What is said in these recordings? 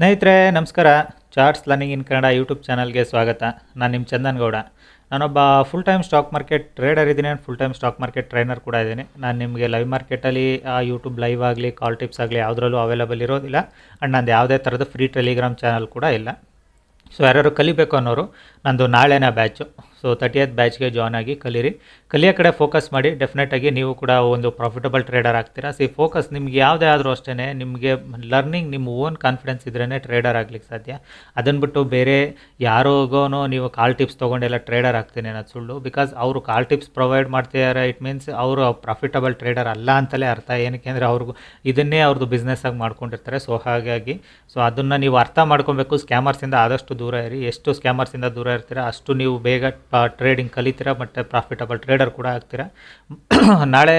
ಸ್ನೇಹಿತರೆ, ನಮಸ್ಕಾರ. Charts learning in Kannada YouTube ಚಾನಲ್ಗೆ ಸ್ವಾಗತ. ನಾನು ನಿಮ್ಮ ಚಂದನ್ ಗೌಡ ನಾನೊಬ್ಬ full time stock market trader ಇದ್ದೀನಿ. Full time stock market trainer ಕೂಡ ಇದ್ದೀನಿ. ನಾನು ನಿಮಗೆ ಲೈವ್ ಮಾರ್ಕೆಟಲ್ಲಿ ಯೂಟ್ಯೂಬ್ ಲೈವ್ ಆಗಲಿ ಕಾಲ್ ಟಿಪ್ಸ್ ಆಗಲಿ, ಯಾವುದರಲ್ಲೂ ಅವೈಲೇಬಲ್ ಇರೋದಿಲ್ಲ. ಆ್ಯಂಡ್ ನಂದು ಯಾವುದೇ ಥರದ ಫ್ರೀ ಟೆಲಿಗ್ರಾಮ್ ಚಾನಲ್ ಕೂಡ ಇಲ್ಲ. ಸೊ ಯಾರ್ಯಾರು ಕಲಿಬೇಕು ಅನ್ನೋರು, ನಂದು ನಾಳೆನ ಬ್ಯಾಚು ಸೊ ತರ್ಟಿಯತ್ ಬ್ಯಾಚ್ಗೆ ಜಾಯ್ನ್ ಆಗಿ ಕಲೀರಿ. ಕಲಿಯೋ ಕಡೆ ಫೋಕಸ್ ಮಾಡಿ ಡೆಫಿನೆಟಾಗಿ ನೀವು ಕೂಡ ಒಂದು ಪ್ರಾಫಿಟಬಲ್ ಟ್ರೇಡರ್ ಆಗ್ತೀರಾ? ಸಿ ಫೋಕಸ್ ನಿಮ್ಗೆ ಯಾವುದೇ ಆದರೂ ಅಷ್ಟೇ ನಿಮಗೆ ಲರ್ನಿಂಗ್ ನಿಮ್ಮ ಓನ್ ಕಾನ್ಫಿಡೆನ್ಸ್ ಇದ್ರೇ ಟ್ರೇಡರ್ ಆಗ್ಲಿಕ್ಕೆ ಸಾಧ್ಯ. ಅದನ್ನು ಬಿಟ್ಟು ಬೇರೆ ಯಾರೋಗೋನು ನೀವು ಕಾಲ್ ಟಿಪ್ಸ್ ತೊಗೊಂಡೆಲ್ಲ ಟ್ರೇಡರ್ ಆಗ್ತೀನಿ ಅನ್ನೋದು ಸುಳ್ಳು. ಬಿಕಾಸ್ ಅವರು ಕಾಲ್ ಟಿಪ್ಸ್ ಪ್ರೊವೈಡ್ ಮಾಡ್ತಿದ್ದಾರೆ ಇಟ್ ಮೀನ್ಸ್ ಅವರು ಪ್ರಾಫಿಟಬಲ್ ಟ್ರೇಡರ್ ಅಲ್ಲ ಅಂತಲೇ ಅರ್ಥ. ಏನಕ್ಕೆ ಅಂದರೆ ಅವ್ರಿಗೂ ಇದನ್ನೇ ಅವ್ರದ್ದು ಬಿಸ್ನೆಸ್ ಆಗಿ ಮಾಡ್ಕೊಂಡಿರ್ತಾರೆ. ಸೊ ಹಾಗಾಗಿ ಸೊ ಅದನ್ನು ನೀವು ಅರ್ಥ ಮಾಡ್ಕೊಬೇಕು. ಸ್ಕ್ಯಾಮರ್ಸಿಂದ ಆದಷ್ಟು ದೂರ ಇರಿ. ಎಷ್ಟು ಸ್ಕ್ಯಾಮರ್ಸಿಂದ ದೂರ ಇರ್ತೀರಾ, ಅಷ್ಟು ನೀವು ಬೇಗ ಟ್ರೇಡಿಂಗ್ ಕಲಿತೀರ, ಮತ್ತು ಪ್ರಾಫಿಟಬಲ್ ಟ್ರೇಡರ್ ಕೂಡ ಆಗ್ತೀರಾ. ನಾಳೆ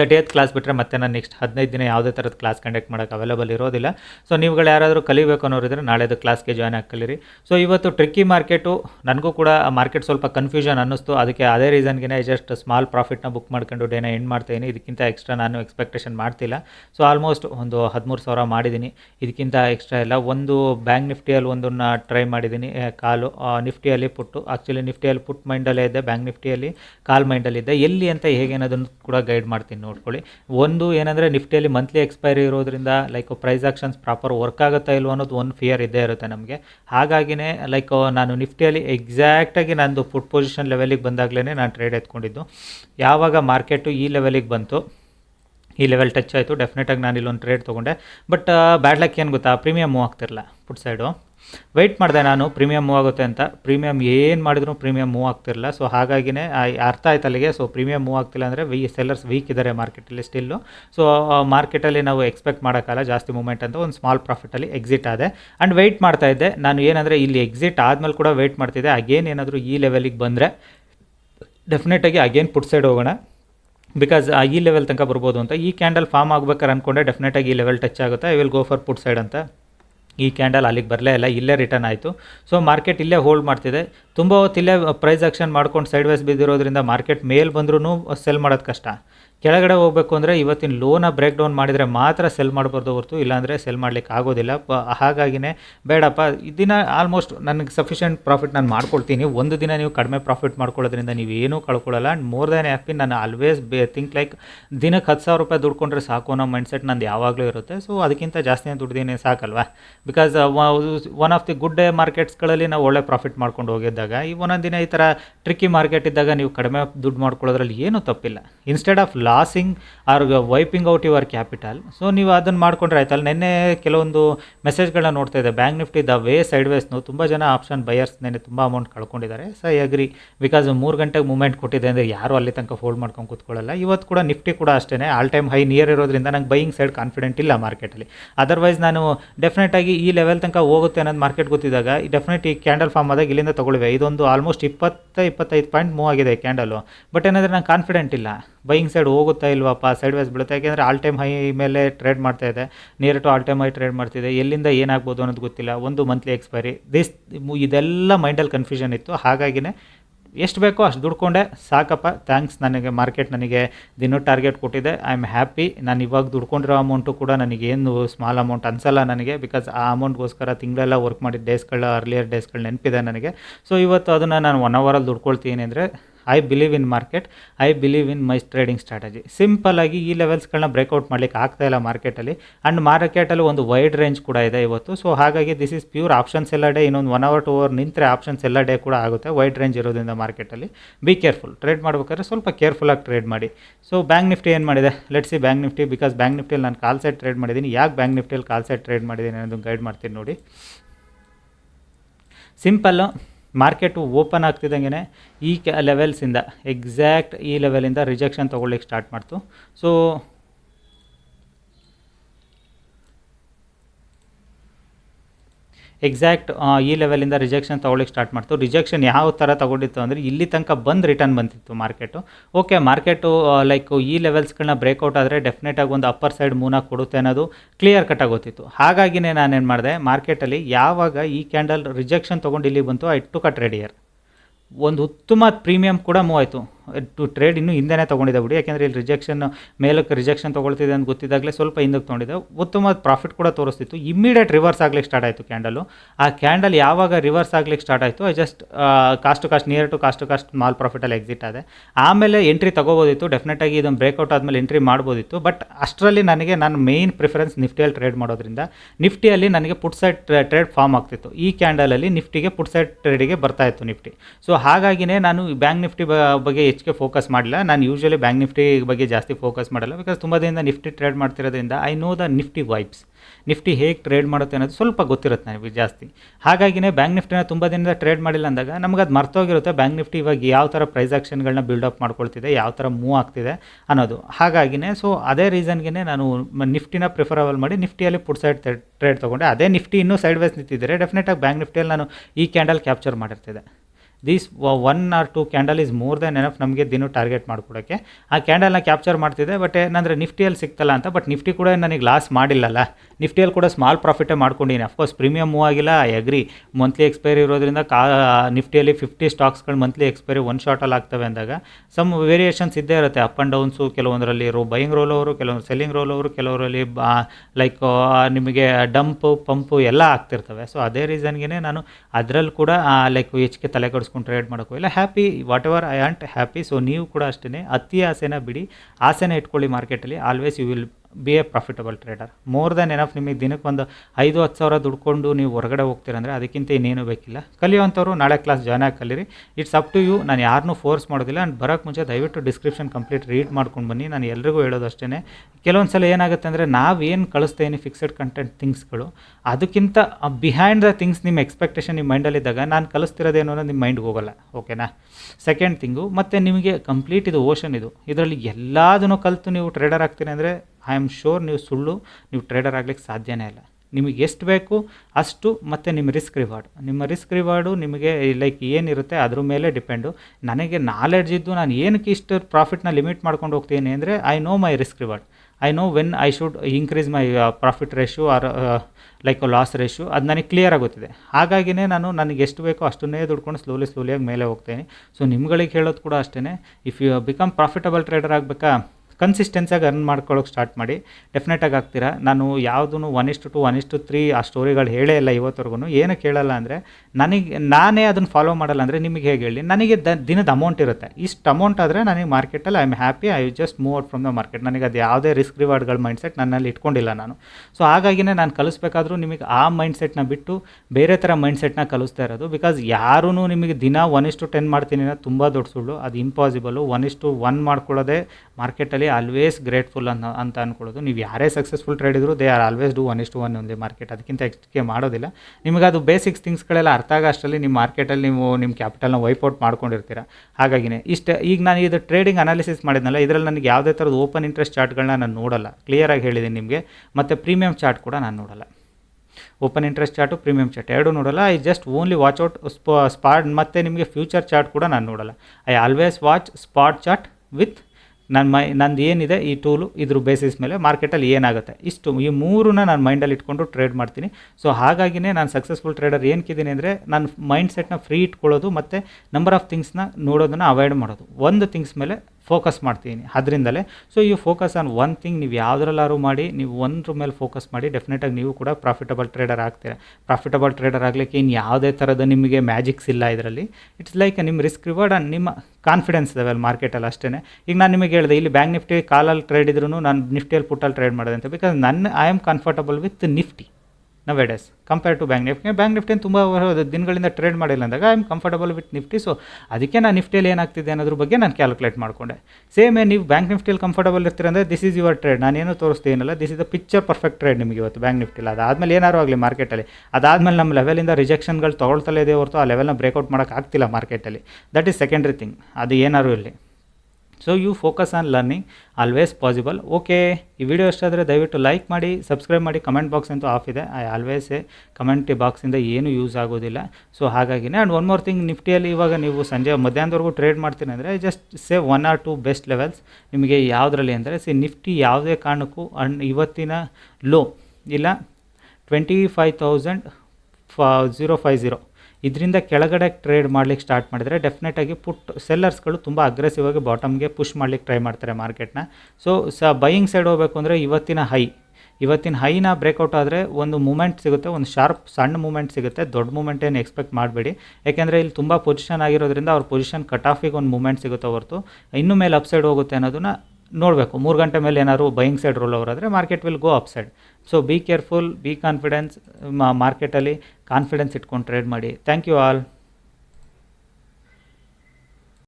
ತರ್ಟಿ ಏತ್ ಕ್ಲಾಸ್ ಬಿಟ್ಟರೆ ಮತ್ತೆ ನಾನು ನೆಕ್ಸ್ಟ್ ಹದಿನೈದು ದಿನ ಯಾವುದೇ ಥರದ ಕ್ಲಾಸ್ ಕಂಡಕ್ಟ್ ಮಾಡೋಕ್ಕೆ ಅವೈಲೇಬಲ್ ಇರೋದಿಲ್ಲ. ಸೊ ನೀವುಗಳು ಯಾರಾದರೂ ಕಲಿಬೇಕು ಅನ್ನೋರಿದ್ರೆ ನಾಳೆದು ಕ್ಲಾಸ್ಗೆ ಜಾಯ್ನ್ ಹಾಕಲಿರಿ ಕಲೀರಿ ಸೊ ಇವತ್ತು ಟ್ರಿಕ್ಕಿ ಮಾರ್ಕೆಟು ನನಗೂ ಕೂಡ ಮಾರ್ಕೆಟ್ ಸ್ವಲ್ಪ ಕನ್ಫ್ಯೂಷನ್ ಅನ್ನಿಸ್ತು. ಅದಕ್ಕೆ ಅದೇ ರೀಸನ್ಗೆ ಜಸ್ಟ್ ಸ್ಮಾಲ್ ಪ್ರಾಫಿಟ್ನ ಬುಕ್ ಮಾಡ್ಕೊಂಡು ಡೇನ ಎಂಡ್ ಮಾಡ್ತಾಯಿದ್ದೀನಿ ಇದಕ್ಕಿಂತ ಎಕ್ಸ್ಟ್ರಾ ನಾನು ಎಕ್ಸ್ಪೆಕ್ಟೇಷನ್ ಮಾಡ್ತಿಲ್ಲ. ಸೊ ಆಲ್ಮೋಸ್ಟ್ ಒಂದು ಹದಿಮೂರು ಸಾವಿರ ಮಾಡಿದ್ದೀನಿ. ಇದಕ್ಕಿಂತ ಎಕ್ಸ್ಟ್ರಾ ಇಲ್ಲ. ಒಂದು ಬ್ಯಾಂಕ್ ನಿಫ್ಟಿಯಲ್ಲಿ ಒಂದನ್ನು ಟ್ರೈ ಮಾಡಿದ್ದೀನಿ. ಕಾಲು ನಿಫ್ಟಿಯಲ್ಲಿ ಪುಟ್ಟು. ಆ್ಯಕ್ಚುಲಿ ನಿಫ್ಟಿಯಲ್ಲಿ ಪುಟ್ ಮೈಂಡಲ್ಲೇ ಇದೆ ಬ್ಯಾಂಕ್ ನಿಫ್ಟಿಯಲ್ಲಿ ಕಾಲ್ ಮೈಂಡಲ್ಲಿದೆ ಎಲ್ಲಿ ಅಂತ ಹೇಗೆ ಅನ್ನೋದನ್ನು ಕೂಡ ಗೈಡ್ ಮಾಡ್ತೀನಿ ನೋಡ್ಕೊಳ್ಳಿ. ಒಂದು ಏನಂದರೆ ನಿಫ್ಟಿಯಲ್ಲಿ ಮಂತ್ಲಿ ಎಕ್ಸ್ಪೈರಿ ಇರೋದ್ರಿಂದ like price actions proper work ಆಗುತ್ತಾ ಇಲ್ವೋ ಅನ್ನೋದು ಒಂದು ಫಿಯರ್ ಇದ್ದೇ ಇರುತ್ತೆ ನಮಗೆ. ಹಾಗಾಗಿನೇ ಲೈಕ್ ನಾನು ನಿಫ್ಟಿಯಲ್ಲಿ ಎಕ್ಸಾಕ್ಟಾಗಿ ನಂದು ಫುಡ್ ಪೊಸಿಷನ್ ಲೆವೆಲಿಗೆ ಬಂದಾಗಲೇ ನಾನು ಟ್ರೇಡ್ ಎತ್ಕೊಂಡಿದ್ದು. ಯಾವಾಗ ಮಾರ್ಕೆಟು ಈ ಲೆವೆಲಿಗೆ ಬಂತು, ಈ ಲೆವೆಲ್ ಟಚ್ ಆಯಿತು ಡೆಫಿನೆಟಾಗಿ ನಾನು ಇಲ್ಲೊಂದು ಟ್ರೇಡ್ ತೊಗೊಂಡೆ. ಬಟ್ ಬ್ಯಾಡ್ ಲಕ್ ಏನು ಗೊತ್ತಾ? ಪ್ರೀಮಿಯಮ್ ಆಗ್ತಿರಲ್ಲ ಪುಟ್ ಸೈಡು ವೆಯ್ಟ್ ಮಾಡಿದೆ ನಾನು ಪ್ರೀಮಿಯಮ್ ಮೂವ್ ಆಗುತ್ತೆ ಅಂತ. ಪ್ರೀಮಿಯಮ್ ಏನು ಮಾಡಿದ್ರು ಪ್ರೀಮಿಯಮ್ ಮೂವ್ ಆಗ್ತಿರಲಿಲ್ಲ. ಸೊ ಹಾಗಾಗಿನೇ ಅರ್ಥ ಆಯ್ತು ಅಲ್ಲಿಗೆ. ಸೊ ಪ್ರೀಮಿಯಮ್ ಮೂವ್ ಆಗ್ತಿಲ್ಲ ಅಂದರೆ ವಿ ಸೆಲ್ಲರ್ಸ್ ವೀಕ್ ಇದ್ದಾರೆ ಮಾರ್ಕೆಟಲ್ಲಿ ಸ್ಟಿಲ್ಲು ಸೊ ಮಾರ್ಕೆಟಲ್ಲಿ ನಾವು ಎಕ್ಸ್ಪೆಕ್ಟ್ ಮಾಡೋಕ್ಕಲ್ಲ ಜಾಸ್ತಿ ಮೂಮೆಂಟ್ ಅಂತ. ಒಂದು ಸ್ಮಾಲ್ ಪ್ರಾಫಿಟಲ್ಲಿ ಎಕ್ಸಿಟ್ ಆದೆ. ಆ್ಯಂಡ್ ವೆಯ್ಟ್ ಮಾಡ್ತಾ ಇದ್ದೆ. ನಾನು ಏನಂದರೆ, ಇಲ್ಲಿ ಎಕ್ಸಿಟ್ ಆದಮೇಲೆ ಕೂಡ ವೆಯ್ಟ್ ಮಾಡ್ತಿದ್ದೆ. ಅಗೇನ್ ಏನಾದರೂ ಈ ಲೆವೆಲಿಗೆ ಬಂದರೆ ಡೆಫಿನೆಟಾಗಿ ಅಗೇನ್ ಪುಟ್ ಸೈಡ್ ಹೋಗೋಣ. ಬಿಕಾಸ್ ಈ ಲೆವೆಲ್ ತನಕ ಬರ್ಬೋದು ಅಂತ. ಈ ಕ್ಯಾಂಡಲ್ ಫಾರ್ಮ್ ಆಗ್ಬೇಕಾರೆ ಅಂದ್ಕೊಂಡೆ ಡೆಫಿನೆಟಾಗಿ ಈ ಲೆವೆಲ್ ಟಚ್ ಆಗುತ್ತೆ. I will go for put side ಅಂತ. ಈ ಕ್ಯಾಂಡಲ್ ಅಲ್ಲಿಗೆ ಬರಲೇ ಇಲ್ಲ, ಇಲ್ಲೇ ರಿಟರ್ನ್ ಆಯಿತು. ಸೊ ಮಾರ್ಕೆಟ್ ಇಲ್ಲೇ ಹೋಲ್ಡ್ ಮಾಡ್ತಿದೆ. ತುಂಬ ಹೊತ್ತು ಇಲ್ಲೇ ಪ್ರೈಸ್ ಆಕ್ಷನ್ ಮಾಡ್ಕೊಂಡು ಸೈಡ್ ವೈಸ್ ಬಿದ್ದಿರೋದ್ರಿಂದ ಮಾರ್ಕೆಟ್ ಮೇಲೆ ಬಂದ್ರೂ ಸೆಲ್ ಮಾಡೋದು ಕಷ್ಟ. ಕೆಳಗಡೆ ಹೋಗಬೇಕು ಅಂದರೆ ಇವತ್ತಿನ ಲೋನ ಬ್ರೇಕ್ ಡೌನ್ ಮಾಡಿದರೆ ಮಾತ್ರ ಸೆಲ್ ಮಾಡಬಾರ್ದು ಹೊರತು, ಇಲ್ಲಾಂದರೆ ಸೆಲ್ ಮಾಡಲಿಕ್ಕೆ ಆಗೋದಿಲ್ಲ. ಹಾಗಾಗಿನೇ ಬೇಡಪ್ಪ ದಿನ ಆಲ್ಮೋಸ್ಟ್ ನನಗೆ ಸಫಿಷಿಯೆಂಟ್ ಪ್ರಾಫಿಟ್ ನಾನು ಮಾಡ್ಕೊಳ್ತೀನಿ. ಒಂದು ದಿನ ನೀವು ಕಡಿಮೆ ಪ್ರಾಫಿಟ್ ಮಾಡ್ಕೊಳ್ಳೋದ್ರಿಂದ ನೀವು ಏನೂ ಕಳ್ಕೊಳ್ಳಲ್ಲ. ಆ್ಯಂಡ್ ಮೋರ್ ದ್ಯಾನ್ ಹ್ಯಾಪಿ ನಾನು ಆಲ್ವೇಸ್ ಬೇ ಥಿಂಕ್ ಲೈಕ್ ದಿನಕ್ಕೆ ಹತ್ತು ಸಾವಿರ ರೂಪಾಯಿ ದುಡ್ಕೊಂಡ್ರೆ ಸಾಕು ಅನ್ನೋ ಮೈಂಡ್ಸೆಟ್ ನಂದು ಯಾವಾಗಲೂ ಇರುತ್ತೆ. ಸೊ ಅದಕ್ಕಿಂತ ಜಾಸ್ತಿ ದುಡ್ದೇನೆ ಸಾಕಲ್ವಾ? Because one of the good day ಮಾರ್ಕೆಟ್ಸ್ಗಳಲ್ಲಿ ನಾವು ಒಳ್ಳೆ ಪ್ರಾಫಿಟ್ ಮಾಡ್ಕೊಂಡು ಹೋಗಿದ್ದಾಗ, ಈ ಒಂದೊಂದು ದಿನ ಈ ಥರ ಟ್ರಿಕ್ಕಿ ಮಾರ್ಕೆಟ್ ಇದ್ದಾಗ ನೀವು ಕಡಿಮೆ ದುಡ್ಡು ಮಾಡ್ಕೊಳ್ಳೋದ್ರಲ್ಲಿ ಏನೂ ತಪ್ಪಿಲ್ಲ. Instead of losing or wiping out your capital so ನೀವು ಅದನ್ನು ಮಾಡ್ಕೊಂಡ್ರೆ ಆಯ್ತಲ್ಲ ನಿನ್ನೆ ಕೆಲವೊಂದು ಮೆಸೇಜ್ಗಳನ್ನ ನೋಡ್ತಾ ಇದ್ದೆ. Bank Nifty the way side ವೇಸ್ನು ತುಂಬ ಜನ ಆಪ್ಷನ್ ಬಯರ್ಸ್ ನೆನ್ನೆ ತುಂಬ ಅಮೌಂಟ್ ಕಳ್ಕೊಂಡಿದ್ದಾರೆ. ಸೊ ಐ ಅಗ್ರಿ ಬಿಕಾಸ್ ಮೂರು ಗಂಟೆಗೆ ಮೂಮೆಂಟ್ ಕೊಟ್ಟಿದೆ ಅಂದರೆ ಯಾರು ಅಲ್ಲಿ ತನಕ ಫೋಲ್ಡ್ ಮಾಡ್ಕೊಂಡು ಕೂತ್ಕೊಳ್ಳಲ್ಲ. ಇವತ್ತು ಕೂಡ ನಿಫ್ಟಿ ಕೂಡ ಅಷ್ಟೇ ಆಲ್ ಟೈಮ್ ಹೈ ನಿಯರ್ ಇರೋದ್ರಿಂದ ನಂಗೆ ಬೈಯಿಂಗ್ ಸೈಡ್ ಕಾನ್ಫಿಡೆಂಟ್ ಇಲ್ಲ ಮಾರ್ಕೆಟಲ್ಲಿ ಅದರ್ವೈಸ್ ನಾನು ಡೆಫಿನೆಟಾಗಿ ಈ ಲೆವೆಲ್ ತನಕ ಹೋಗುತ್ತೆ ಅನ್ನೋದು ಮಾರ್ಕೆಟ್ ಗೊತ್ತಿದ್ದಾಗ ಡೆಫಿನೆಟ್ ಈ ಕ್ಯಾಂಡಲ್ ಫಾರ್ಮ್ ಆದಾಗ ಇಲ್ಲಿಂದ ತೊಗೊಳ್ವೆ. ಇದೊಂದು ಆಲ್ಮೋಸ್ಟ್ ಇಪ್ಪತ್ತ ಇಪ್ಪತ್ತೈದು ಪಾಯಿಂಟ್ ಮೂವ್ ಆಗಿದೆ ಕ್ಯಾಂಡಲು ಬಟ್ ಏನಂದರೆ ನಂಗೆ ಕಾನ್ಫಿಡೆಂಟ್ ಇಲ್ಲ. ಬೈಯಿಂಗ್ ಸೈಡ್ ಹೋಗುತ್ತಾ ಇಲ್ವಪ್ಪ ಸೈಡ್ ವೈಸ್ ಬೀಳುತ್ತೆ? ಯಾಕೆಂದರೆ ಆಲ್ ಟೈಮ್ ಹೈ ಮೇಲೆ ಟ್ರೇಡ್ ಮಾಡ್ತಾ ಇದೆ. Near to all time high trade ಮಾಡ್ತಿದೆ. ಎಲ್ಲಿಂದ ಏನಾಗ್ಬೋದು ಅನ್ನೋದು ಗೊತ್ತಿಲ್ಲ. ಒಂದು ಮಂತ್ಲಿ ಎಕ್ಸ್ಪೈರಿ ದಿಸ್ ಇದೆಲ್ಲ ಮೈಂಡಲ್ಲಿ ಕನ್ಫ್ಯೂಷನ್ ಇತ್ತು. ಹಾಗಾಗಿನೇ ಎಷ್ಟು ಬೇಕೋ ಅಷ್ಟು ದುಡ್ಕೊಂಡೆ. ಸಾಕಪ್ಪ ಥ್ಯಾಂಕ್ಸ್ ನನಗೆ ಮಾರ್ಕೆಟ್ ನನಗೆ, ದಿನ ಟಾರ್ಗೆಟ್ ಕೊಟ್ಟಿದೆ. ಐ ಆಮ್ ಹ್ಯಾಪಿ ನಾನು ಇವಾಗ ದುಡ್ಕೊಂಡಿರೋ ಅಮೌಂಟು ಕೂಡ ನನಗೇನು ಸ್ಮಾಲ್ ಅಮೌಂಟ್ ಅನ್ಸಲ್ಲ ನನಗೆ ಬಿಕಾಸ್ ಆ ಅಮೌಂಟ್ಗೋಸ್ಕರ ತಿಂಗಳೆಲ್ಲ ವರ್ಕ್ ಮಾಡಿದ ಡೇಸ್ಗಳ ಅರ್ಲಿಯರ್ ಡೇಸ್ಗಳು ನೆನಪಿದೆ ನನಗೆ. ಸೊ ಇವತ್ತು ಅದನ್ನು ನಾನು ಒನ್ ಅವರಲ್ಲಿ ದುಡ್ಕೊಳ್ತೀನಿ ಅಂದರೆ I believe in market I believe in my trading strategy ಸಿಂಪಲ್ಲಾಗಿ ಈ ಲೆವೆಲ್ಸ್ಗಳನ್ನ ಬ್ರೇಕ್ಔಟ್ ಮಾಡಲಿಕ್ಕೆ ಆಗ್ತಾ ಇಲ್ಲ ಮಾರ್ಕೆಟಲ್ಲಿ ಆ್ಯಂಡ್ ಮಾರ್ಕೆಟಲ್ಲಿ ಒಂದು ವೈಡ್ ರೇಂಜ್ ಕೂಡ ಇದೆ ಇವತ್ತು. ಸೊ ಹಾಗಾಗಿ ದಿಸ್ ಇಸ್ ಪ್ಯೂರ್ ಆಪ್ಷನ್ಸ್ ಎಲ್ಲ ಡೇ ಇನ್ನೊಂದು ಒನ್ ಅವರ್ ಟು ಅವರ್ ನಿಂತರೆ ಆಪ್ಷನ್ಸ್ ಎಲ್ಲ ಡೇ ಕೂಡ ಆಗುತ್ತೆ. ವೈಡ್ ರೇಂಜ್ ಇರೋದ್ರಿಂದ ಮಾರ್ಕೆಟಲ್ಲಿ ಬಿ ಕೇರ್ಫುಲ್ ಟ್ರೇಡ್ ಮಾಡ್ಬೇಕಾದ್ರೆ ಸ್ವಲ್ಪ ಕೇರ್ಫುಲ್ಲಾಗಿ ಟ್ರೇಡ್ ಮಾಡಿ. ಸೊ ಬ್ಯಾಂಕ್ ನಿಫ್ಟಿ ಏನು ಮಾಡಿದೆ? Let's see bank Nifty because bank ನಿಫ್ಟಿಯಲ್ಲಿ ನಾನು ಕಾಲ್ ಸೈಡ್ ಟ್ರೇಡ್ ಮಾಡಿದ್ದೀನಿ ಯಾಕೆ ಬ್ಯಾಂಕ್ ನಿಫ್ಟಿಯಲ್ಲಿ ಕಾಲ್ ಸೈಡ್ ಟ್ರೇಡ್ ಮಾಡಿದ್ದೀನಿ ಅನ್ನೋದು ಗೈಡ್ ಮಾಡ್ತೀನಿ ನೋಡಿ. ಸಿಂಪಲ್ಲು ಮಾರ್ಕೆಟು ಓಪನ್ ಆಗ್ತಿದ್ದಂಗೆ ಈ ಕ್ಯಾ ಲೆವೆಲ್ಸಿಂದ ಎಕ್ಸಾಕ್ಟ್ ಈ ಲೆವೆಲಿಂದ ರಿಜೆಕ್ಷನ್ ತೊಗೊಳ್ಳಿಕ್ಕೆ ಸ್ಟಾರ್ಟ್ ಮಾಡ್ತು. ಸೊ ಎಕ್ಸಾಕ್ಟ್ ಈ ಲೆವೆಲಿಂದ ರಿಜೆಕ್ಷನ್ ತೊಗೊಳ್ಳಿಕ್ಕೆ ಸ್ಟಾರ್ಟ್ ಮಾಡ್ತು. ರಿಜೆಕ್ಷನ್ ಯಾವ ಥರ ತೊಗೊಂಡಿತ್ತು ಅಂದರೆ ಇಲ್ಲಿ ತನಕ ಬಂದು ರಿಟರ್ನ್ ಬಂದಿತ್ತು ಮಾರ್ಕೆಟು ಓಕೆ ಮಾರ್ಕೆಟು ಲೈಕ್ ಈ ಲೆವೆಲ್ಸ್ಗಳನ್ನ ಬ್ರೇಕ್ಔಟ್ ಆದರೆ ಡೆಫಿನೆಟಾಗಿ ಒಂದು ಅಪ್ಪರ್ ಸೈಡ್ ಮೂನಾಗಿ ಕೊಡುತ್ತೆ ಅನ್ನೋದು ಕ್ಲಿಯರ್ ಕಟ್ ಗೊತ್ತಿತ್ತು ಹಾಗಾಗಿನೇ ನಾನೇನು ಮಾಡಿದೆ ಮಾರ್ಕೆಟಲ್ಲಿ ಯಾವಾಗ ಈ ಕ್ಯಾಂಡಲ್ ರಿಜೆಕ್ಷನ್ ತೊಗೊಂಡು ಇಲ್ಲಿ ಬಂತು ಐ ಟು ಕಟ್ ರೆಡಿಯರ್ ಒಂದು ಉತ್ತಮ ಪ್ರೀಮಿಯಂ ಕೂಡ ಮೂವ್ ಆಯಿತು. ಟು ಟ್ರೇಡ್ ಇನ್ನೂ ಹಿಂದೆನೇ ತೊಗೊಂಡಿದ್ದೆ ಬಿಡಿ. ಯಾಕೆಂದರೆ ಇಲ್ಲಿ ರಿಜೆಕ್ಷನ್ ಮೇಲಕ್ಕೆ ರಿಜೆಕ್ಷನ್ ತೊಗೊಳ್ತಿದೆ ಅಂತ ಗೊತ್ತಿದ್ದಾಗಲೇ ಸ್ವಲ್ಪ ಹಿಂದಕ್ಕೆ ತೊಗೊಂಡಿದ್ದೆ ಉತ್ತಮ ಪ್ರಾಫಿಟ್ ಕೂಡ ತೋರಿಸ್ತಿತ್ತು. ಇಮ್ಮಿಡಿಯೇಟ್ ರಿವರ್ಸ್ ಆಗಲಿಕ್ಕೆ ಸ್ಟಾರ್ಟ್ ಆಯಿತು ಕ್ಯಾಂಡಲು ಆ ಕ್ಯಾಂಡಲ್ ಯಾವಾಗ ರಿವರ್ಸ್ ಆಗ್ಲಿಕ್ಕೆ ಸ್ಟಾರ್ಟ್ ಆಯಿತು I just cost cost near to cost cost mall ಪ್ರಾಫಿಟಲ್ಲಿ ಎಕ್ಸಿಟ್ ಆದೆ. ಆಮೇಲೆ ಎಂಟ್ರಿ ತೊಗೋಬೋದಿತ್ತು. ಡೆಫಿನೆಟಾಗಿ ಇದನ್ನು ಬ್ರೇಕ್ಔಟ್ ಆದಮೇಲೆ ಎಂಟ್ರಿ ಮಾಡ್ಬೋದಿತ್ತು. ಬಟ್ ಅಷ್ಟರಲ್ಲಿ ನನಗೆ ನಾನು ಮೇಯ್ನ್ ಪ್ರಿಫರೆನ್ಸ್ ನಿಫ್ಟಿಯಲ್ಲಿ ಟ್ರೇಡ್ ಮಾಡೋದ್ರಿಂದ. ನಿಫ್ಟಿಯಲ್ಲಿ ನನಗೆ ಪುಟ್ ಸೈಡ್ ಟ್ರೇಡ್ ಫಾರ್ಮ್ ಆಗ್ತಿತ್ತು. ಈ ಕ್ಯಾಂಡಲಲ್ಲಿ ನಿಫ್ಟಿಗೆ ಪುಟ್ ಸೈಡ್ ಟ್ರೇಡಿಗೆ ಬರ್ತಾ ಇತ್ತು ನಿಫ್ಟಿ. ಸೊ ಹಾಗಾಗಿನೇ ನಾನು ಬ್ಯಾಂಕ್ ನಿಫ್ಟಿ ಬಗ್ಗೆ ಹೆಚ್ಚಿಗೆ ಫೋಕಸ್ ಮಾಡಲಿಲ್ಲ. ನಾನು ಯೂಶ್ವಲಿ ಬ್ಯಾಂಕ್ ನಿಫ್ಟಿ ಬಗ್ಗೆ ಜಾಸ್ತಿ ಫೋಕಸ್ ಮಾಡಲ್ಲ. ಬಿಕಾಸ್ ತುಂಬ ದಿನದಿಂದ Nifty trade ಮಾಡ್ತಿರೋದ್ರಿಂದ I know the Nifty vibes Nifty ಹೇಗೆ ಟ್ರೇಡ್ ಮಾಡುತ್ತೆ ಅನ್ನೋದು ಸ್ವಲ್ಪ ಗೊತ್ತಿರುತ್ತೆ ನನಗೆ ಜಾಸ್ತಿ. ಹಾಗಾಗಿನೇ ಬ್ಯಾಂಕ್ ನಿಫ್ಟಿನ ತುಂಬ ದಿನದಿಂದ ಟ್ರೇಡ್ ಮಾಡಿಲ್ಲ ಅಂದಾಗ ನಮ್ಗೆ ಅದು ಮರ್ತೋಗಿರುತ್ತೆ. ಬ್ಯಾಂಕ್ ನಿಫ್ಟಿ ಇವಾಗ ಯಾವ ಥರ ಪ್ರೈಸ್ ಆಕ್ಷನ್ಗಳನ್ನ ಬಿಲ್ಡಪ್ ಮಾಡ್ಕೊಳ್ತಿದೆ, ಯಾವ ಥರ ಮೂವ್ ಆಗ್ತಿದೆ ಅನ್ನೋದು. ಹಾಗಾಗಿನೇ ಸೊ ಅದೇ ರೀಸನ್ಗೆ ನಾನು ನಿಫ್ಟಿನ ಪ್ರಿಫರಬಲ್ ಮಾಡಿ ನಿಫ್ಟಿಯಲ್ಲಿ ಪುಟ್ ಸೈಡ್ ಟ್ರೇಡ್ ತೊಗೊಂಡೆ. ಅದೇ ನಿಫ್ಟಿ ಇನ್ನೂ ಸೈಡ್ ವೇಸ್ ನಿಂತಿದ್ದರೆ ಡೆಫಿನೆಟಾಗಿ ಬ್ಯಾಂಕ್ ನಿಫ್ಟಿಯಲ್ಲಿ ನಾನು ಈ candle capture ಮಾಡಿರ್ತಿದ್ದೆ. These one or two candle is more than enough ನಮಗೆ ದಿನ ಟಾರ್ಗೆಟ್ ಮಾಡ್ಕೊಡೋಕ್ಕೆ ಆ ಕ್ಯಾಂಡಲ್ನ ಕ್ಯಾಪ್ಚರ್ ಮಾಡ್ತಿದೆ ಬಟ್ ಏನಂದರೆ ನಿಫ್ಟಿಯಲ್ಲಿ ಸಿಕ್ತಲ್ಲ ಅಂತ ಬಟ್ ನಿಫ್ಟಿ ಕೂಡ ನನಗೆ ಲಾಸ್ ಮಾಡಿಲ್ಲಲ್ಲ. ನಿಫ್ಟಿಯಲ್ಲಿ ಕೂಡ ಸ್ಮಾಲ್ ಪ್ರಾಫಿಟೇ ಮಾಡ್ಕೊಂಡಿದ್ದೀನಿ ಅಫ್ಕೋರ್ಸ್ ಪ್ರೀಮಿಯಮ್ ಮೂವ್ ಆಗಿಲ್ಲ ಐ ಅಗ್ರಿ ಮಂತ್ಲಿ ಎಕ್ಸ್ಪೈರಿ ಇರೋದ್ರಿಂದ ಕಾ ನಿಫ್ಟಿಯಲ್ಲಿ ಫಿಫ್ಟಿ ಸ್ಟಾಕ್ಸ್ಗಳು ಮಂತ್ಲಿ ಎಕ್ಸ್ಪೈರಿ ಒನ್ ಶಾರ್ಟಲ್ಲಿ ಆಗ್ತವೆ ಅಂದಾಗ ಸಮ್ ವೇರಿಯೇಷನ್ಸ್ ಇದ್ದೇ ಇರುತ್ತೆ ಅಪ್ ಆ್ಯಂಡ್ ಡೌನ್ಸು ಕೆಲವೊಂದರಲ್ಲಿ ರೋ ಬೈಯಿಂಗ್ ರೋಲ್ ಅವರು ಕೆಲವೊಂದು ಸೆಲ್ಲಿಂಗ್ ರೋಲ್ ಅವರು ಕೆಲವರಲ್ಲಿ ಲೈಕ್ ನಿಮಗೆ ಡಂಪು ಪಂಪು ಎಲ್ಲ ಆಗ್ತಿರ್ತವೆ. ಸೊ ಅದೇ ರೀಸನ್ಗೆ ನಾನು ಅದರಲ್ಲಿ ಕೂಡ ಲೈಕ್ ಹೆಚ್ಚಿಗೆ ತಲೆ ಕೆಡಿಸ್ಕೊಂಡು ಟ್ರೇಡ್ ಮಾಡೋಕ್ಕೂ. ಇಲ್ಲ happy whatever I and happy so ನೀವು ಕೂಡ ಅಷ್ಟೇ ಅತಿ ಆಸೆನ ಬಿಡಿ. ಆಸೆನ ಇಟ್ಕೊಳ್ಳಿ ಮಾರ್ಕೆಟಲ್ಲಿ always you will be a profitable trader more than enough ನಿಮಗೆ ದಿನಕ್ಕೆ ಒಂದು ಐದು, ಹತ್ತು ಸಾವಿರ ದುಡ್ಕೊಂಡು ನೀವು ಹೊರಗಡೆ ಹೋಗ್ತೀರಂದರೆ ಅದಕ್ಕಿಂತ ಇನ್ನೇನು ಬೇಕಿಲ್ಲ. ಕಲಿಯುವಂಥವ್ರು ನಾಳೆ ಕ್ಲಾಸ್ ಜಾಯ್ನ್ ಆಗಿ ಕಲೀರಿ. ಇಟ್ಸ್ ಅಪ್ ಟು ಯು ನಾನು ಯಾರನ್ನೂ ಫೋರ್ಸ್ ಮಾಡೋದಿಲ್ಲ. ಆ್ಯಂಡ್ ಬರೋಕ್ಕೆ ಮುಂಚೆ ದಯವಿಟ್ಟು ಡಿಸ್ಕ್ರಿಪ್ಷನ್ ಕಂಪ್ಲೀಟ್ ರೀಡ್ ಮಾಡ್ಕೊಂಡು ಬನ್ನಿ. ನಾನು ಎಲ್ರಿಗೂ ಹೇಳೋದು ಅಷ್ಟೇ ಕೆಲವೊಂದು ಸಲ ಏನಾಗುತ್ತೆ ಅಂದರೆ ನಾವೇನು ಕಳಿಸ್ತೇನೆ ಫಿಕ್ಸೆಡ್ ಕಂಟೆಂಟ್ ಥಿಂಗ್ಸ್ಗಳು ಅದಕ್ಕಿಂತ ಬಿಹೈಂಡ್ ದ ಥಿಂಗ್ಸ್ ನಿಮ್ಮ ಎಕ್ಸ್ಪೆಕ್ಟೇಷನ್ ನಿಮ್ಮ ಮೈಂಡಲ್ಲಿದ್ದಾಗ ನಾನು ಕಲಿಸ್ತಿರೋದೇನು ಅನ್ನೋದು ನಿಮ್ಮ ಮೈಂಡ್ಗೆ ಹೋಗಲ್ಲ. ಓಕೆನಾ ಸೆಕೆಂಡ್ ಥಿಂಗು ಮತ್ತು ನಿಮಗೆ ಕಂಪ್ಲೀಟ್ ಇದು ಓಷನ್ ಇದು. ಇದರಲ್ಲಿ ಎಲ್ಲದನ್ನು ಕಲಿತು ನೀವು ಟ್ರೇಡರ್ ಆಗ್ತೀನಿ ಅಂದರೆ ಐ ಆಮ್ ಶೋರ್ ನೀವು ಸುಳ್ಳು, ನೀವು ಟ್ರೇಡರ್ ಆಗ್ಲಿಕ್ಕೆ ಸಾಧ್ಯನೇ ಇಲ್ಲ. ನಿಮಗೆ ಎಷ್ಟು ಬೇಕು ಅಷ್ಟು ಮತ್ತು ನಿಮ್ಮ ರಿಸ್ಕ್ ರಿವಾರ್ಡ್ ನಿಮ್ಮ ರಿಸ್ಕ್ ರಿವಾರ್ಡು ನಿಮಗೆ ಲೈಕ್ ಏನಿರುತ್ತೆ ಅದ್ರ ಮೇಲೆ ಡಿಪೆಂಡು ನನಗೆ ನಾಲೆಡ್ಜ್ ಇದ್ದು ನಾನು ಏನಕ್ಕೆ ಇಷ್ಟು ಪ್ರಾಫಿಟ್ನ ಲಿಮಿಟ್ ಮಾಡ್ಕೊಂಡು ಹೋಗ್ತೀನಿ ಅಂದರೆ I know my risk reward I know when I should increase my profit ratio or like loss ratio ಅದು ನನಗೆ ಕ್ಲಿಯರ್ ಆಗುತ್ತಿದೆ. ಹಾಗಾಗಿನೇ ನಾನು ನನಗೆ ಎಷ್ಟು ಬೇಕೋ ಅಷ್ಟನ್ನೇ ದುಡ್ಕೊಂಡು ಸ್ಲೋಲಿ ಸ್ಲೋಲಿಯಾಗಿ ಮೇಲೆ ಹೋಗ್ತೇನೆ. ಸೊ ನಿಮ್ಗಳಿಗೆ ಹೇಳೋದು ಕೂಡ ಅಷ್ಟೇ if you become profitable trader ಆಗಬೇಕಾ? ಕನ್ಸಿಸ್ಟೆನ್ಸಾಗಿ ಅರ್ನ್ ಮಾಡ್ಕೊಳ್ಳೋಕೆ ಸ್ಟಾರ್ಟ್ ಮಾಡಿ ಡೆಫಿನೆಟಾಗಿ ಆಗ್ತೀರಾ ನಾನು ಯಾವುದೂ ಒನ್ ಇಷ್ಟು ಟು ಒನ್ ಇಷ್ಟು ತ್ರೀ ಆ ಸ್ಟೋರಿಗಳು ಹೇಳೇ ಇಲ್ಲ ಇವತ್ತವರೆಗೂ ಏನು ಕೇಳಲ್ಲ ಅಂದರೆ, ನನಗೆ, ನಾನೇ ಅದನ್ನು ಫಾಲೋ ಮಾಡಲ್ಲ ಅಂದರೆ ನಿಮಗೆ ಹೇಗೆ ಹೇಳಿ? ನನಗೆ ದ, ದಿನದ ಅಮೌಂಟ್ ಇರುತ್ತೆ. ಇಷ್ಟು ಅಮೌಂಟ್ ಆದರೆ ನನಗೆ ಮಾರ್ಕೆಟಲ್ಲಿ I am happy I just move out from the market ನನಗೆ ಅದು ಯಾವುದೇ ರಿಸ್ಕ್ ರಿವಾರ್ಡ್ಗಳ ಮೈಂಡ್ಸೆಟ್ ನನ್ನಲ್ಲಿ ಇಟ್ಕೊಂಡಿಲ್ಲ ನಾನು. ಸೊ ಹಾಗಾಗಿನೇ ನಾನು ಕಲಿಸ್ಬೇಕಾದ್ರೂ ನಿಮಗೆ ಆ ಮೈಂಡ್ಸೆಟ್ನ ಬಿಟ್ಟು ಬೇರೆ ಥರ ಮೈಂಡ್ಸೆಟ್ನ ಕಲಿಸ್ತಾ ಇರೋದು. ಬಿಕಾಸ್ ಯಾರೂ ನಿಮಗೆ ದಿನ ಒನ್ ಇಷ್ಟು ಟೆನ್ ಮಾಡ್ತೀನಿ ತುಂಬ ದೊಡ್ಡ ಸುಳ್ಳು. ಅದು ಇಂಪಾಸಿಬಲು ಒನ್ ಇಷ್ಟು ಒನ್ ಮಾಡ್ಕೊಳ್ಳೋದೇ ಮಾರ್ಕೆಟಲ್ಲಿ ಆಲ್ವೇಸ್ ಗ್ರೇಟ್ಫುಲ್ ಅಂತ ಅಂತ ಅಂದ್ಕೊಳ್ಳೋದು ನೀವು ಯಾರೇ ಸಕ್ಸಸ್ಫುಲ್ ಟ್ರೇಡ್ ಇದ್ರು they are always do one ಇಷ್ಟು ಒನ್ ಒಂದೇ ಮಾರ್ಕೆಟ್ ಅದಕ್ಕಿಂತ ಹೆಚ್ಚಿಗೆ ಮಾಡೋದಿಲ್ಲ. ನಿಮಗೆ ಅದು ಬೇಸಿಕ್ಸ್ ಥಿಂಗ್ಸ್ಗಳೆಲ್ಲ ಅರ್ಥ ಆಗೋ ಅಷ್ಟರಲ್ಲಿ ನಿಮ್ಮ ಮಾರ್ಕೆಟಲ್ಲಿ ನೀವು ನಿಮ್ಮ ಕ್ಯಾಪಿಟಲ್ನ ವೈಪೌಟ್ ಮಾಡ್ಕೊಂಡಿರ್ತೀರ. ಹಾಗಾಗಿನೇ ಇಷ್ಟ, ಈಗ ನಾನು ಇದು ಟ್ರೇಡಿಂಗ್ ಅನಾಲಿಸಿಸ್ ಮಾಡಿದ್ನಲ್ಲ, ಇದರಲ್ಲಿ ನನಗೆ ಯಾವುದೇ ಥರದ ಓಪನ್ ಇಂಟ್ರೆಸ್ಟ್ ಚಾರ್ಟ್ಗಳನ್ನ ನಾನು ನೋಡಲ್ಲ. ಕ್ಲಿಯರಾಗಿ ಹೇಳಿದ್ದೀನಿ ನಿಮಗೆ. ಮತ್ತು ಪ್ರೀಮಿಯಂ ಚಾರ್ಟ್ ಕೂಡ ನಾನು ನೋಡಲ್ಲ. Open interest chart premium chart ಎರಡೂ ನೋಡಲ್ಲ. I just only watch out spot ಮತ್ತು ನಿಮಗೆ ಫ್ಯೂಚರ್ ಚಾರ್ಟ್ ಕೂಡ ನಾನು ನೋಡಲ್ಲ. I always watch spot chart with ನನ್ನ ಮೈ, ನಂದು ಏನಿದೆ ಈ ಟೂಲು ಇದ್ರ ಬೇಸಿಸ್ ಮೇಲೆ ಮಾರ್ಕೆಟಲ್ಲಿ ಏನಾಗುತ್ತೆ? ಇಷ್ಟು ಈ ಮೂರನ್ನ ನಾನು ಮೈಂಡಲ್ಲಿ ಇಟ್ಕೊಂಡು ಟ್ರೇಡ್ ಮಾಡ್ತೀನಿ. ಸೊ ಹಾಗಾಗಿನೇ ನಾನು ಸಕ್ಸಸ್ಫುಲ್ ಟ್ರೇಡರ್ ಏನಕ್ಕಿದ್ದೀನಿ ಅಂದರೆ ನಾನು ಮೈಂಡ್ ಸೆಟ್ನ ಫ್ರೀ ಇಟ್ಕೊಳ್ಳೋದು ಮತ್ತು ನಂಬರ್ ಆಫ್ ಥಿಂಗ್ಸ್ನ ನೋಡೋದನ್ನು ಅವಾಯ್ಡ್ ಮಾಡೋದು. ಒಂದು ಥಿಂಗ್ಸ್ ಮೇಲೆ ಫೋಕಸ್ ಮಾಡ್ತೀನಿ. ಅದರಿಂದಲೇ so you focus on one thing ನೀವು ಯಾವುದ್ರಲ್ಲಾರು ಮಾಡಿ, ನೀವು ಒಂದ್ರ ಮೇಲೆ ಫೋಕಸ್ ಮಾಡಿ ಡೆಫಿನೆಟಾಗಿ ನೀವು ಕೂಡ ಪ್ರಾಫಿಟಬಲ್ ಟ್ರೇಡರ್ ಆಗ್ತೀರ. ಪ್ರಾಫಿಟಬಲ್ ಟ್ರೇಡರ್ ಆಗಲಿಕ್ಕೆ ಇನ್ನು ಯಾವುದೇ ಥರದ ನಿಮಗೆ ಮ್ಯಾಜಿಕ್ಸ್ ಇಲ್ಲ ಇದರಲ್ಲಿ. ಇಟ್ಸ್ ಲೈಕ್ ನಿಮ್ಮ ರಿಸ್ಕ್ ರಿವಾರ್ಡ್ ಆ್ಯಂಡ್ ನಿಮ್ಮ ಕಾನ್ಫಿಡೆನ್ಸ್ ಲೆವೆಲ್ ಮಾರ್ಕೆಟಲ್ಲಿ ಅಷ್ಟೇ ಈಗ ನಾನು ನಿಮಗೆ ಹೇಳಿದೆ, ಇಲ್ಲಿ ಬ್ಯಾಂಕ್ ನಿಫ್ಟಿ ಕಾಲಲ್ಲಿ ಟ್ರೇಡ್ ಇದ್ರೂ ನಾನು ನಿಫ್ಟಿಯಲ್ಲಿ ಪುಟ್ಟಲ್ಲಿ ಟ್ರೇಡ್ ಮಾಡಿದೆ ಅಂತ. ಬಿಕಾಸ್ ನನ್ನ I am comfortable with Nifty nowadays compare to bank Nifty bank ನಿಫ್ಟಿನ ತುಂಬ ದಿನಗಳಿಂದ ಟ್ರೇಡ್ ಮಾಡಿಲ್ಲ ಅಂದಾಗ I am comfortable with Nifty so ಅದಕ್ಕೆ ನಾನು ನಿಫ್ಟಿಯಲ್ಲಿ ಏನಾಗ್ತಿದೆ ಅನ್ನೋದ್ರ ಬಗ್ಗೆ ನಾನು ಕ್ಯಾಲ್ಕುಲೇಟ್ ಮಾಡಿಕೊಂಡೆ. ಸೇಮ್ ನೀವು ಬ್ಯಾಂಕ್ ನಿಫ್ಟಿಯಲ್ಲಿ ಕಂಫರ್ಟಬಲ್ ಇರ್ತೀರ ಅಂದರೆ ದಿಸ್ ಈಸ್ ಯುವರ್ ಟ್ರೇಡ್ ನಾನೇನು ತೋರಿಸ್ತೀನಲ್ಲ this is the picture perfect trade ನಿಮಗೆ ಇವತ್ತು ಬ್ಯಾಂಕ್ ನಿಫ್ಟಿಲಿ ಅದಾದಮೇಲೆ ಏನಾರು ಆಗಲಿ ಮಾರ್ಕೆಟಲ್ಲಿ ಅದಾದಮೇಲೆ ನಮ್ಮ ಲೆವೆಲಿಂದ ರಿಜೆಕ್ಷನ್ಗಳು ತೊಗೊಳ್ತಲೇ ಇದೆ ಹೊರತು, ಆ ಲೆವೆಲ್ನ ಬ್ರೇಕ್ಔಟ್ ಮಾಡೋಕ್ಕಾಗ್ತಿಲ್ಲ ಮಾರ್ಕೆಟಲ್ಲಿ ದಟ್ ಈಸ್ ಸೆಕೆಂಡ್ರಿ ಥಿಂಗ್ ಅದು ಏನಾರು ಇಲ್ಲಿ so you focus on learning always possible okay ಈ ವಿಡಿಯೋ ಎಷ್ಟಾದರೆ ದಯವಿಟ್ಟು ಲೈಕ್ ಮಾಡಿ ಸಬ್ಸ್ಕ್ರೈಬ್ ಮಾಡಿ ಕಮೆಂಟ್ ಬಾಕ್ಸ್ ಅಂತೂ ಆಫ್ ಇದೆ. ಐ ಆಲ್ವೇಸ್ ಕಮೆಂಟ್ ಬಾಕ್ಸಿಂದ ಏನು ಯೂಸ್ ಆಗೋದಿಲ್ಲ. ಸೊ ಹಾಗಾಗಿನೇ ಆ್ಯಂಡ್ ಒನ್ ಮೋರ್ ಥಿಂಗ್ ನಿಫ್ಟಿಯಲ್ಲಿ ಇವಾಗ ನೀವು ಸಂಜೆ ಮಧ್ಯಾಹ್ನದವರೆಗೂ ಟ್ರೇಡ್ ಮಾಡ್ತೀನಿ ಅಂದರೆ just save one or two best levels ನಿಮಗೆ ಯಾವುದರಲ್ಲಿ ಅಂದರೆ ಸಿ ನಿಫ್ಟಿ ಯಾವುದೇ ಕಾರಣಕ್ಕೂ ಅಂಡ್ ಇವತ್ತಿನ ಲೋ ಇಲ್ಲ. Twenty five thousand five zero five zero ಇದರಿಂದ ಕೆಳಗಡೆ ಟ್ರೇಡ್ ಮಾಡ್ಲಿಕ್ಕೆ ಸ್ಟಾರ್ಟ್ ಮಾಡಿದರೆ ಡೆಫಿನೆಟಾಗಿ ಪುಟ್ ಸೆಲ್ಲರ್ಸ್ಗಳು ತುಂಬ ಅಗ್ರೆಸಿವ್ ಆಗಿ ಬಾಟಮ್ಗೆ ಪುಷ್ ಮಾಡ್ಲಿಕ್ಕೆ ಟ್ರೈ ಮಾಡ್ತಾರೆ ಮಾರ್ಕೆಟ್ನ ಸೊ ಸ ಬೈಯಿಂಗ್ ಸೈಡ್ ಹೋಗಬೇಕು ಅಂದರೆ ಇವತ್ತಿನ ಹೈ ಇವತ್ತಿನ ಹೈನ ಬ್ರೇಕೌಟ್ ಆದರೆ ಒಂದು ಮೂಮೆಂಟ್ ಸಿಗುತ್ತೆ, ಒಂದು ಶಾರ್ಪ್ ಸಣ್ಣ ಮೂಮೆಂಟ್ ಸಿಗುತ್ತೆ, ದೊಡ್ಡ ಮೂಮೆಂಟ್ ಏನು ಎಕ್ಸ್ಪೆಕ್ಟ್ ಮಾಡಬೇಡಿ. ಯಾಕೆಂದರೆ ಇಲ್ಲಿ ತುಂಬ ಪೊಸಿಷನ್ ಆಗಿರೋದ್ರಿಂದ ಅವ್ರ ಪೊಸಿಷನ್ ಕಟ್ ಆಫಿಗೆ ಒಂದು ಮೂಮೆಂಟ್ ಸಿಗುತ್ತೆ ಹೊರತು. ಇನ್ನೂ ಮೇಲೆ ಅಪ್ಸೈಡ್ ಹೋಗುತ್ತೆ ಅನ್ನೋದನ್ನ ನೋಡಬೇಕು. ಮೂರು ಗಂಟೆ ಮೇಲೆ ಏನಾದ್ರು ಬೈಯಿಂಗ್ ಸೈಡ್ ರೋಲ್ ಓವರ್ ಆದರೆ market will go up side so be careful be confidence ಮಾರ್ಕೆಟಲ್ಲಿ ಕಾನ್ಫಿಡೆನ್ಸ್ ಇಟ್ಕೊಂಡು ಟ್ರೇಡ್ ಮಾಡಿ. Thank you all